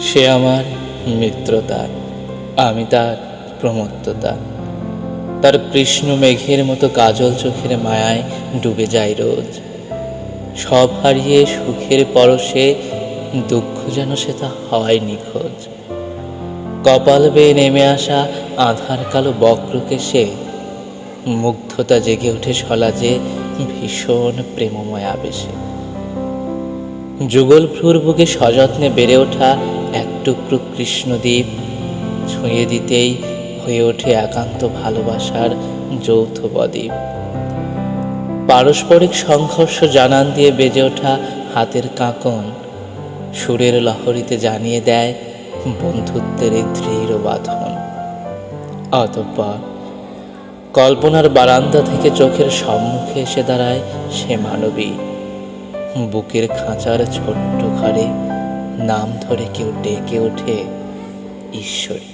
সে আমার মিত্রতা, আমি তার প্রমত্ততা। তার কৃষ্ণ মেঘের মতো কাজল চোখের মায়ায় ডুবে যায় রোজ। সব হারিয়ে সুখের পরশে দুঃখ যেন সে তা হয় নিখোঁজ। কপাল বেয়ে নেমে আসা আধার কালো বক্রকে সে, মুগ্ধতা জেগে ওঠে সলাজে ভীষণ প্রেমময় আবেশে। যুগল ভ্রুর বুকে সযত্নে বেড়ে ওঠা টুকরো কৃষ্ণদ্বীপ ছুঁয়ে দিতেই হয়ে ওঠে একান্ত ভালোবাসার যৌথ বদ্বীপ। পারস্পরিক সংঘর্ষ জানান দিয়ে বেজে ওঠা হাতের কাঁকন সুরের লহরীতে জানিয়ে দেয় বন্ধুত্বের এই দৃঢ় বাঁধন। অতঃপর কল্পনার বারান্দা থেকে চোখের সম্মুখে এসে দাঁড়ায় সে মানবী। বুকের খাঁচার ছোট্ট ঘরে নাম ধরে কেউ ডেকে ওঠে ঈশ্বরী।